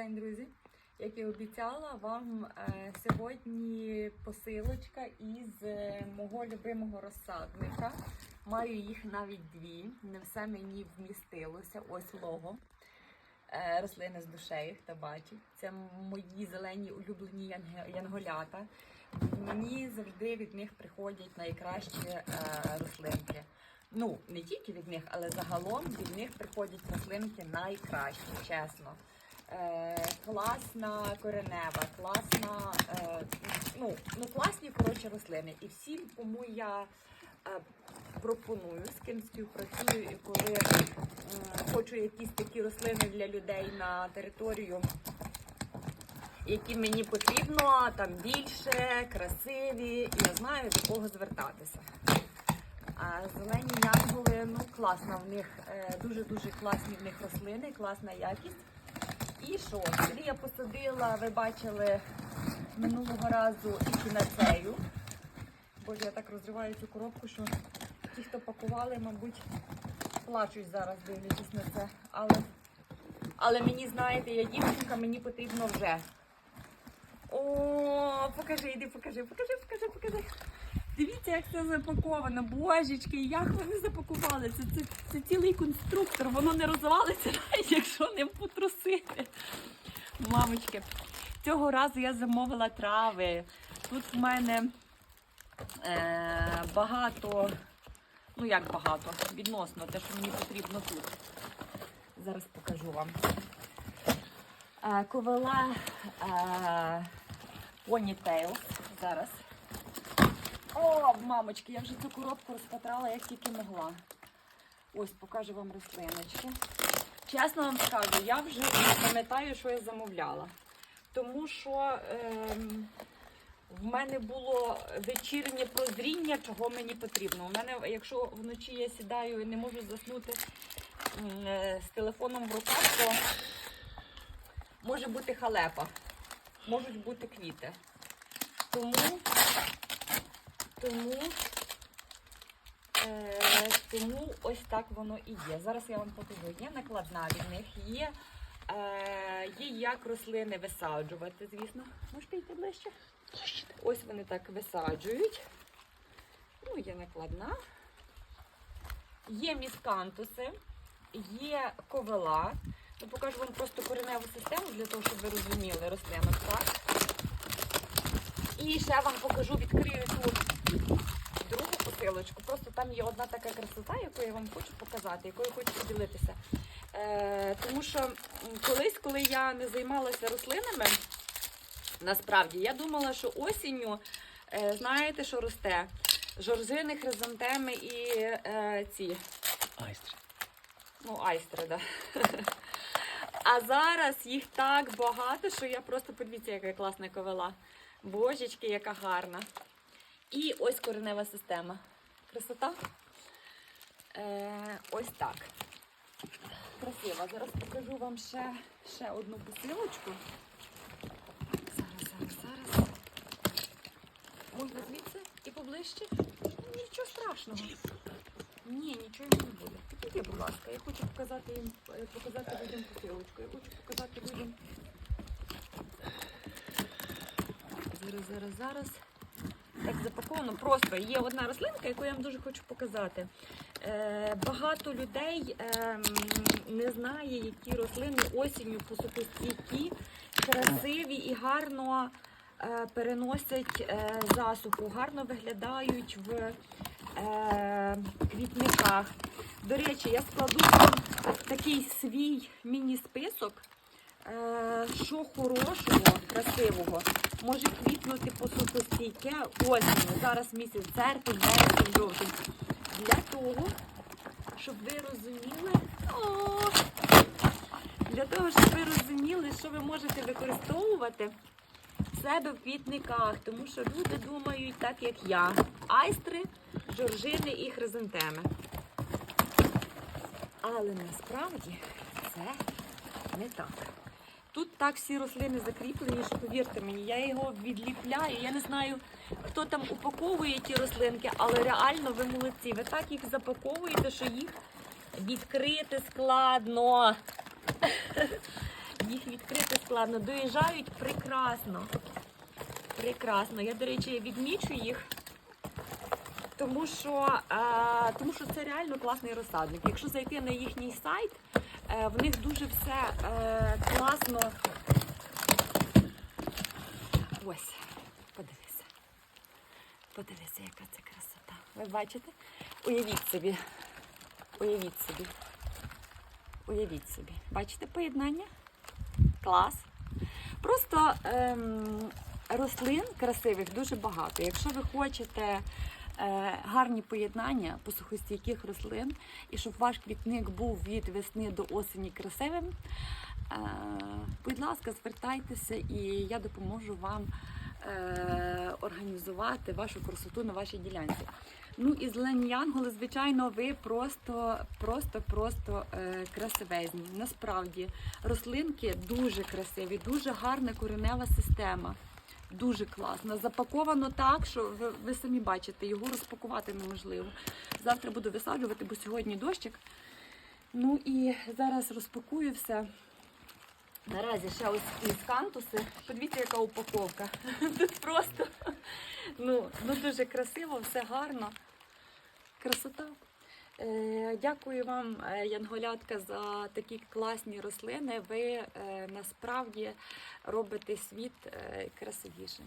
день, друзі. Як і обіцяла, вам е, сьогодні посилочка із е, мого любимого розсадника. Маю їх навіть дві. Не все мені вмістилося. Ось лого. Е, рослини з душею, хто бачить. Це мої зелені улюблені янголята. Мені завжди від них приходять найкращі рослинки. Ну, не тільки від них, але загалом від них приходять рослинки найкращі, чесно. Е, класна коренева, класна, е, ну, ну класні коротше рослини. І всім, кому я е, пропоную, з ким співпрацюю, і коли хочу якісь такі рослини для людей на територію, які мені потрібно, там більше, красиві, і я знаю до кого звертатися. Зелені янголи, ну класно в них, дуже-дуже класні в них рослини, класна якість. І що? Сюди я посадила, ви бачили минулого разу ехінацею. Боже, я так розриваю цю коробку, що ті, хто пакували, мабуть, плачуть зараз, дивлячись на це. Але, але мені, знаєте, я дівчинка, мені потрібно вже. О, покажи, іди, покажи, покажи, покажи, покажи. Дивіться, як це запаковано. Божечки, як вони запакували. Це, це, це цілий конструктор, воно не розвалиться, навіть якщо не потрусити. Мамочки, цього разу я замовила трави. Тут в мене е, багато, ну як багато, відносно те, що мені потрібно тут. Зараз покажу вам. Е, ковила е, Ponytail. Зараз. О, мамочки, я вже цю коробку розпатрала, як тільки могла. Ось покажу вам рослиночки. Чесно вам скажу, я вже не пам'ятаю, що я замовляла. Тому що ем, в мене було вечірнє прозріння, чого мені потрібно. У мене, якщо вночі я сідаю і не можу заснути е, з телефоном в руках, то може бути халепа, можуть бути квіти. Тому тому, е, тому ось так воно і є. Зараз я вам покажу. Є накладна від них, є, е, є як рослини висаджувати, звісно. Можете йти ближче? Ось вони так висаджують. Ну, є накладна. Є міскантуси, є ковела. Я покажу вам просто кореневу систему для того, щоб ви розуміли рослинок, так? І ще вам покажу, відкрию ту другу посилочку. Просто там є одна така красота, яку я вам хочу показати, якою хочу поділитися. Е, тому що колись, коли я не займалася рослинами, насправді я думала, що осінню, е, знаєте, що росте? Жоржини, хризантеми і е, ці Айстри. Ну, айстри, да. А зараз їх так багато, що я просто подивіться, яка класна ковела. Божечки, яка гарна. І ось коренева система. Красота. Е, ось так. Красиво. Зараз покажу вам ще, ще одну посилочку. Зараз, зараз, зараз. Можна звідси і поближче? Нічого страшного. Ні, нічого не буде. Підійди, будь ласка, я хочу показати їм, е, показати людям посилочку. Я хочу показати людям. Зараз, зараз, зараз. Запаковано. Просто є одна рослинка, яку я вам дуже хочу показати. Е, багато людей е, не знає, які рослини осінню посухостійкі, красиві і гарно е, переносять е, засуху, гарно виглядають в квітниках. До речі, я складу такий свій міні-список, що хорошого, красивого, може квітнути посухостійке осінню. Зараз місяць серпень, вересень, жовтень. Для того, щоб ви розуміли, для того, щоб ви розуміли, що ви можете використовувати в себе в квітниках, тому що люди думають так, як я. Айстри, жоржини і хризантеми. Але насправді це не так. Тут так всі рослини закріплені, що повірте мені, я його відліпляю. Я не знаю, хто там упаковує ті рослинки, але реально ви молодці. Ви так їх запаковуєте, що їх відкрити складно. їх відкрити складно. Доїжджають прекрасно. Прекрасно. Я, до речі, відмічу їх, тому що, е, тому що це реально класний розсадник. Якщо зайти на їхній сайт, е, в них дуже все е, класно. Ось, подивися. Подивися, яка це красота. Ви бачите? Уявіть собі. Уявіть собі. Уявіть собі. Бачите поєднання? Клас. Просто ем, рослин красивих дуже багато. Якщо ви хочете гарні поєднання посухостійких рослин, і щоб ваш квітник був від весни до осені красивим, е, будь ласка, звертайтеся і я допоможу вам е, організувати вашу красоту на вашій ділянці. Ну і зелені янголи, звичайно, ви просто, просто, просто е, красивезні. Насправді, рослинки дуже красиві, дуже гарна коренева система. Дуже класно. Запаковано так, що ви, ви самі бачите, його розпакувати неможливо. Завтра буду висаджувати, бо сьогодні дощик. Ну і зараз розпакую все. Наразі ще ось міскантуси. Подивіться, яка упаковка. Тут просто ну, ну дуже красиво, все гарно. Красота. Е, Дякую вам, е, Янголятка, за такі класні рослини. Ви е, насправді робите світ красивішим.